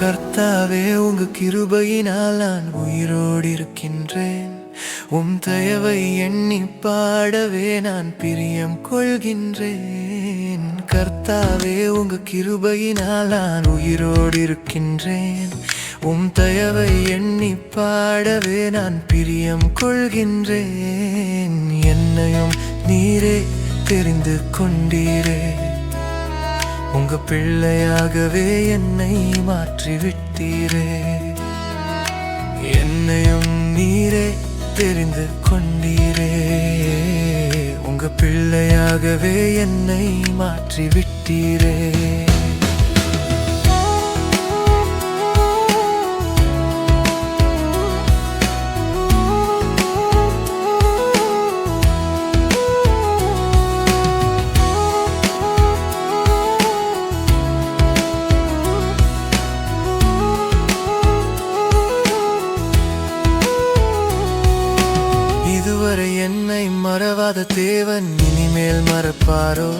கர்த்தாவே உங்க கிருபையினால் நான் உயிரோடு இருக்கின்றேன் உம் தயவை எண்ணி பாடவே நான் பிரியம் கொள்கின்றேன். கர்த்தாவே உங்க கிருபையினால் நான் உயிரோடு இருக்கின்றேன் உம் தயவை எண்ணி பாடவே நான் பிரியம் கொள்கின்றேன். என்னையும் நீரே தெரிந்து கொண்டீரே. உங்க பிள்ளையாகவே என்னை மாற்றிவிட்டீரே. என்னையும் நீரே தெரிந்து கொண்டீரே. உங்க பிள்ளையாகவே என்னை மாற்றிவிட்டீரே. இதுவரை என்னை மறவாத தேவன் இனிமேல் மறப்பாரோ?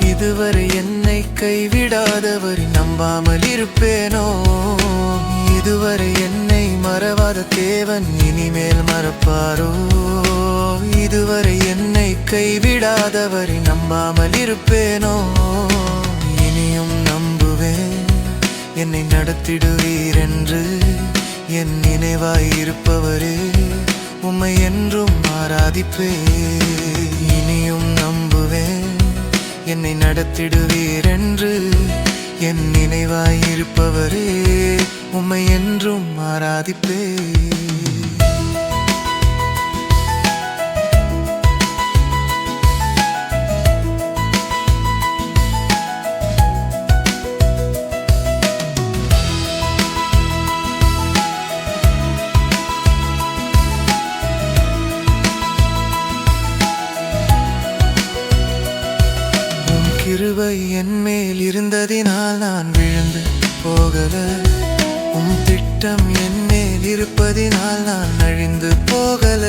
இதுவரை என்னை கைவிடாதவர் நம்பாமல் இருப்பேனோ? இதுவரை என்னை மறவாத தேவன் இனிமேல் மறப்பாரோ? இதுவரை என்னை கைவிடாதவர் நம்பாமல் இருப்பேனோ? இனியும் நம்புவேன். என்னை நடத்திடுவீரென்று என் நினைவாயிருப்பவரே. உம்மை என்றும் ஆராதிப்பே இனியும் நம்புவேன். என்னை நடத்திடுவீர் என்று என் நினைவாயிருப்பவரே. உம்மை என்றும் ஆராதிப்பே கிருவை கிருபை என் மேல் இருந்ததினால் நான் விழுந்து போகல. உம் திட்டம் என் மேல் இருப்பதினால் நான் அழிந்து போகல.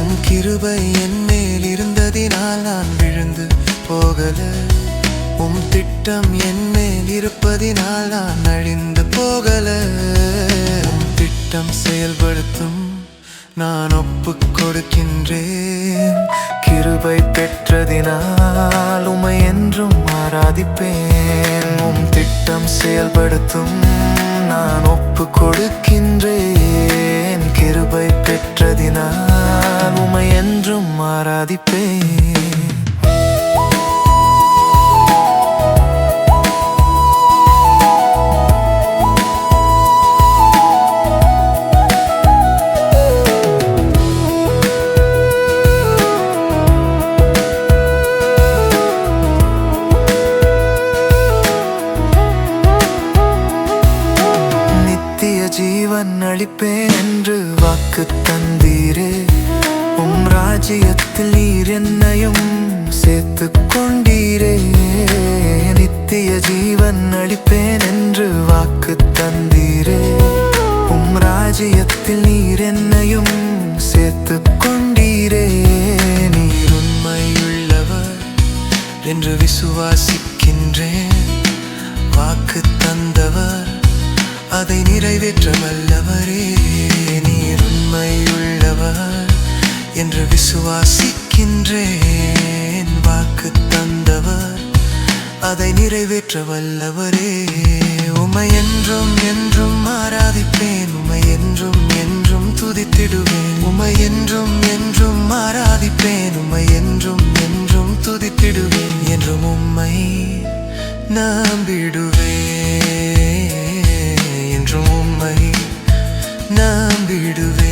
உம் கிருபை என் மேல் இருந்ததினால் நான் விழுந்து போகல. உம் திட்டம் என் மேல் இருப்பதினால் நான் அழிந்து போகல. உம் திட்டம் செயல்படுத்தும் நான் ஒப்புக் கொடுக்கின்றேன். கிருபை பெற்றதினால் உமை என்றும் ஆராதிப்பேன். உம் திட்டம் செயல்படுத்தும். அளிப்பேன் என்று வாக்கு தந்தீரே. உம் ராஜ்யத்தில் நீர் என்னையும் சேர்த்து கொண்டீரே. நித்திய ஜீவன் அளிப்பேன் என்று வாக்கு தந்தீரே. உம் ராஜ்யத்தில் நீர் என்னையும் சேர்த்து கொண்டீரே. நீர் உண்மையுள்ளவர் என்று விசுவாசிக்கின்றேன். வாக்கு தந்தவர் அதை நிறைவேற்ற வல்லவரே நீர் உண்மையுள்ளவர் என்று விசுவாசிக்கின்றேன். வாக்கு தந்தவர் அதை நிறைவேற்ற வல்லவரே உமை என்றும் என்றும் ஆராதிப்பேன். உமை என்றும் என்றும் துதித்திடுவேன். உமை என்றும் என்றும் ஆராதிப்பேன். உமை என்றும் என்றும் துதித்திடுவேன். என்றும் உம்மை நம்பிடு நான் விடுவேன்